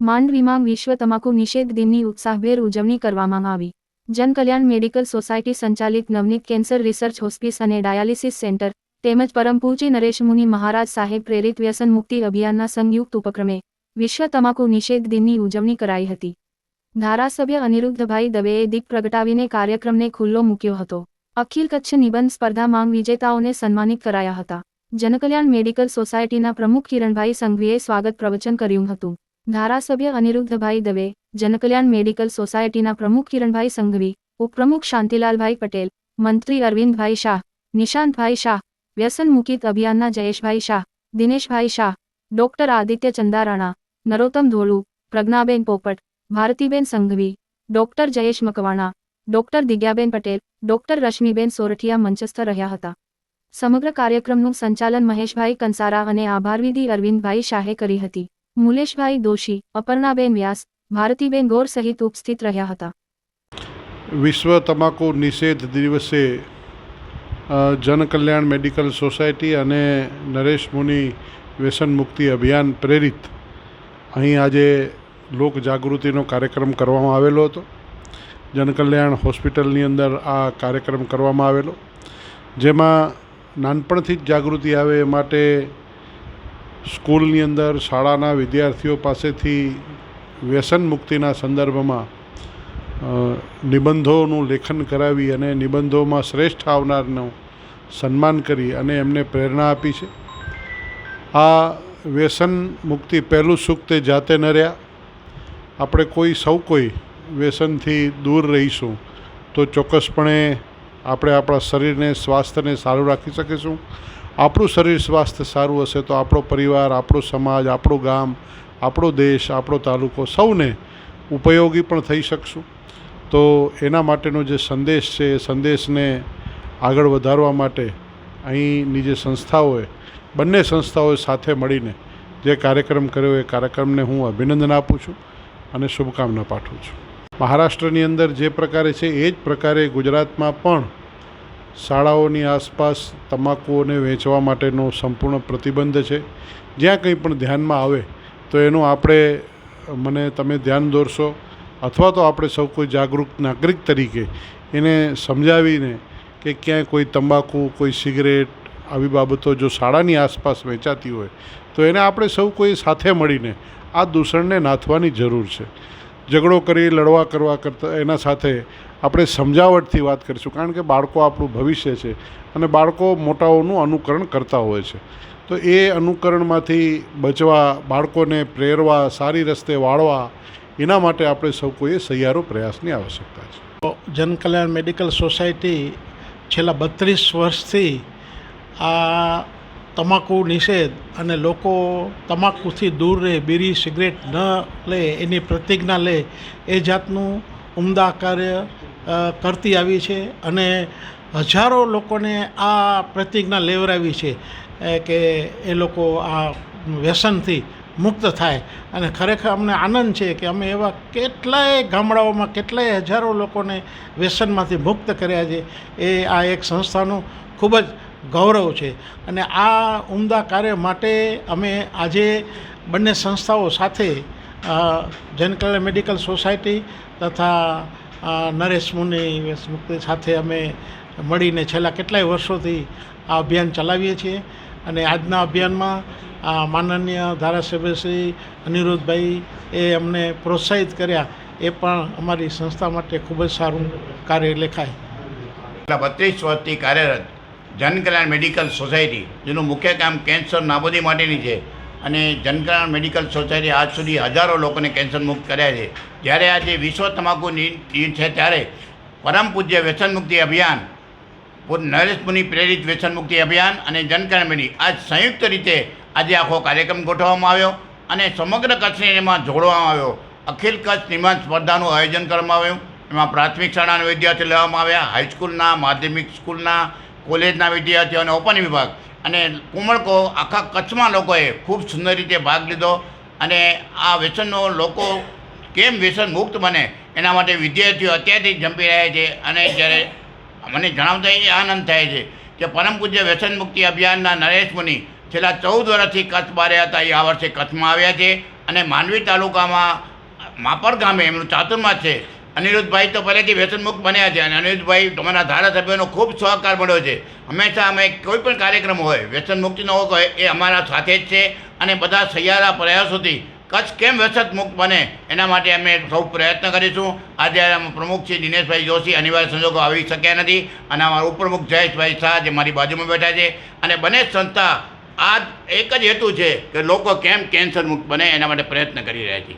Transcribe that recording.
માંડવીમાં વિશ્વ તમાકુ નિષેધ દિનની ઉત્સાહભેર ઉજવણી કરવામાં આવી. જનકલ્યાણ મેડિકલ સોસાયટી સંચાલિત નવનીત કેન્સર રિસર્ચ હોસ્પિસ અને ડાયાલિસિસ સેન્ટર, તેમજ પરમ પૂજ્ય નરેશ મુનિ મહારાજ સાહેબ પ્રેરિત વ્યસન મુક્તિ અભિયાનના સંયુક્ત ઉપક્રમે વિશ્વ તમાકુ નિષેધ દિનની ઉજવણી કરાઈ હતી. ધારાસભ્ય અનિરુદ્ધભાઈ દવેએ દીપ પ્રગટાવીને કાર્યક્રમને ખુલ્લો મૂક્યો હતો. અખિલ કચ્છ નિબંધ સ્પર્ધામાં વિજેતાઓને સન્માનિત કરાયા હતા. જનકલ્યાણ મેડિકલ સોસાયટીના પ્રમુખ કિરણભાઈ સંઘવીએ સ્વાગત પ્રવચન કર્યું હતું. ધારાસભ્ય અનિરુદ્ધભાઈ દવે, જનકલ્યાણ મેડિકલ સોસાયટીના પ્રમુખ કિરણભાઈ સંઘવી, ઉપપ્રમુખ શાંતિલાલભાઈ પટેલ, મંત્રી અરવિંદભાઈ શાહ, નિશાંતભાઈ શાહ, વ્યસન મુકિત અભિયાનના Jayeshbhai Shah, Dineshbhai Shah, doctor Aditya Chandarana, Narottam Dholu, Pragnaben Popat, Bhartiben Sanghvi, doctor Jayesh Makwana, doctor Digyaben Patel, doctor Rashmiben Sorathiya મંચસ્થ રહ્યા હતા. સમગ્ર કાર્યક્રમનું સંચાલન મહેશભાઈ કંસારા અને આભારવિધિ અરવિંદભાઈ શાહે કરી હતી. મુલેશભાઈ દોશી, અપર્ણાબેન વ્યાસ, ભારતીબેન ગોર સહિત ઉપસ્થિત રહ્યા હતા. વિશ્વ તમાકુ નિષેધ દિવસે જનકલ્યાણ મેડિકલ સોસાયટી અને નરેશ મુનિ વ્યસન મુક્તિ અભિયાન પ્રેરિત. અહીં આજે લોક જાગૃતિનો કાર્યક્રમ કરવામાં આવેલો હતો. જનકલ્યાણ હોસ્પિટલની અંદર આ કાર્યક્રમ કરવામાં આવેલો. જેમાં નાનપણથી જ જાગૃતિ આવે માટે સ્કૂલની અંદર શાળાના વિદ્યાર્થીઓ પાસેથી વ્યસન મુક્તિના સંદર્ભમાં નિબંધોનું લેખન કરાવી અને નિબંધોમાં શ્રેષ્ઠ આવનારનું સન્માન કરી અને એમને પ્રેરણા આપી છે. આ વ્યસન મુક્તિ પહેલું સુખ તે જાતે ન રહ્યા. આપણે કોઈ સૌ કોઈ વ્યસનથી દૂર રહીશું તો ચોક્કસપણે આપણે આપણા શરીરને, સ્વાસ્થ્યને સારું રાખી શકીશું. આપણું શરીર સ્વાસ્થ્ય સારું હશે તો આપણો પરિવાર, આપણો સમાજ, આપણું ગામ, આપણો દેશ, આપણો તાલુકો સૌને ઉપયોગી પણ થઈ શકશું. તો એના માટેનો જે સંદેશ છે, એ સંદેશને આગળ વધારવા માટે અહીંની જે સંસ્થાઓએ, બંને સંસ્થાઓએ સાથે મળીને જે કાર્યક્રમ કર્યો, એ કાર્યક્રમને હું અભિનંદન આપું છું અને શુભકામના પાઠવું છું. મહારાષ્ટ્રની અંદર જે પ્રકારે છે, એ જ પ્રકારે ગુજરાતમાં પણ શાળાઓની આસપાસ તમાકુઓને વેચવા માટેનો સંપૂર્ણ પ્રતિબંધ છે. જ્યાં કંઈ પણ ધ્યાનમાં આવે, તો એનું આપણે, મને તમે ધ્યાન દોરશો, અથવા તો આપણે સૌ કોઈ જાગૃત નાગરિક તરીકે એને સમજાવીને કે ક્યાંય કોઈ તંબાકુ કોઈ સિગરેટ, આવી બાબતો જો શાળાની આસપાસ વેચાતી હોય, તો એને આપણે સૌ કોઈ સાથે મળીને આ દૂષણને નાથવાની જરૂર છે. ઝઘડો કરી, લડવા કરવા કરતાં એના સાથે આપણે સમજાવટથી વાત કરીશું, કારણ કે બાળકો આપણું ભવિષ્ય છે અને બાળકો મોટાઓનું અનુકરણ કરતા હોય છે. તો એ અનુકરણમાંથી બચવા, બાળકોને પ્રેરવા, સારી રસ્તે વાળવા, એના માટે આપણે સૌ કોઈએ સહિયારો પ્રયાસની આવશ્યકતા છે. જનકલ્યાણ મેડિકલ સોસાયટી છેલ્લા બત્રીસ વર્ષથી આ તમાકુ નિષેધ અને લોકો તમાકુથી દૂર રહે બીડી સિગરેટ ન લે, એની પ્રતિજ્ઞા લે, એ જાતનું ઉમદા કાર્ય કરતી આવી છે અને હજારો લોકોને આ પ્રતિજ્ઞા લેવડાવી છે કે એ લોકો આ વ્યસનથી મુક્ત થાય. અને ખરેખર અમને આનંદ છે કે અમે એવા કેટલાય ગામડાઓમાં કેટલાય હજારો લોકોને વ્યસનમાંથી મુક્ત કર્યા છે. એ આ એક સંસ્થાનું ખૂબ જ ગૌરવ છે. અને આ ઉમદા કાર્ય માટે અમે આજે બંને સંસ્થાઓ સાથે જનકલ્યાણ મેડિકલ સોસાયટી તથા નરેશ મુનિ મુક્તિ સાથે અમે મળીને છેલ્લા કેટલાય વર્ષોથી આ અભિયાન ચલાવીએ છીએ. અને આજના અભિયાનમાં આ માનનીય ધારાસભ્ય શ્રી અનિરુદ્ધભાઈ એ અમને પ્રોત્સાહિત કર્યા. એ પણ અમારી સંસ્થા માટે ખૂબ જ સારું કાર્ય લેખાય. બત્રીસ વર્ષથી કાર્યરત જનકલ્યાણ મેડિકલ સોસાયટી, જેનું મુખ્ય કામ કેન્સર નાબૂદી માટેની છે અને જનકલ્યાણ મેડિકલ સોસાયટી આજ સુધી હજારો લોકોને કેન્સર મુક્ત કર્યા છે. જ્યારે આજે વિશ્વ તમાકુ દિન છે ત્યારે પરમ પૂજ્ય વ્યસન અભિયાન નરેશ મુનિ પ્રેરિત વ્યસન મુક્તિ અભિયાન અને જનકલ્યાણ મેડી આ સંયુક્ત રીતે આજે આખો કાર્યક્રમ ગોઠવવામાં આવ્યો અને સમગ્ર કચ્છને એમાં જોડવામાં આવ્યો. અખિલ કચ્છ નિમાન સ્પર્ધાનું આયોજન કરવામાં આવ્યું. એમાં પ્રાથમિક શાળાના વિદ્યાર્થીઓ લેવામાં આવ્યા, હાઈસ્કૂલના, માધ્યમિક સ્કૂલના, કોલેજના વિદ્યાર્થીઓ અને ઓપન વિભાગ અને કુમળકો આખા કચ્છમાં લોકોએ ખૂબ સુંદર રીતે ભાગ લીધો અને આ વ્યસનનો લોકો કેમ વ્યસન મુક્ત બને એના માટે વિદ્યાર્થીઓ અત્યારથી જંપી રહ્યા છે અને જ્યારે મને જણાવતા એ આનંદ થાય છે કે પરમ પૂજ્ય વ્યસન મુક્તિ અભિયાનના નરેશ મુનિ છેલ્લા ચૌદ વર્ષથી કચ્છ બારે હતા. એ આ વર્ષે કચ્છમાં આવ્યા છે અને માંડવી તાલુકામાં માપર ગામે એમનું ચાતુર્માસ છે. અનિરુદ્ધભાઈ તો પહેલેથી વ્યસનમુક્ત બન્યા છે અને અનિરુદ્ધભાઈ તમારા ધારાસભ્યોનો ખૂબ સહકાર મળ્યો છે. હંમેશા અમે કોઈ પણ કાર્યક્રમ હોય વ્યસન મુક્તિનો હોય, એ અમારા સાથે જ છે અને બધા સહિયારા પ્રયાસોથી કચ્છ કેમ વ્યસન મુક્ત બને એના માટે અમે સૌ પ્રયત્ન કરીશું. આજે પ્રમુખ શ્રી દિનેશભાઈ જોશી અનિવાર્ય સંજોગો આવી શક્યા નથી અને અમારા ઉપપ્રમુખ જયેશભાઈ શાહ જે મારી બાજુમાં બેઠા છે અને બંને સંસ્થા આ એક જ હેતુ છે કે લોકો કેમ કેન્સર મુક્ત બને એના માટે પ્રયત્ન કરી રહ્યા છે.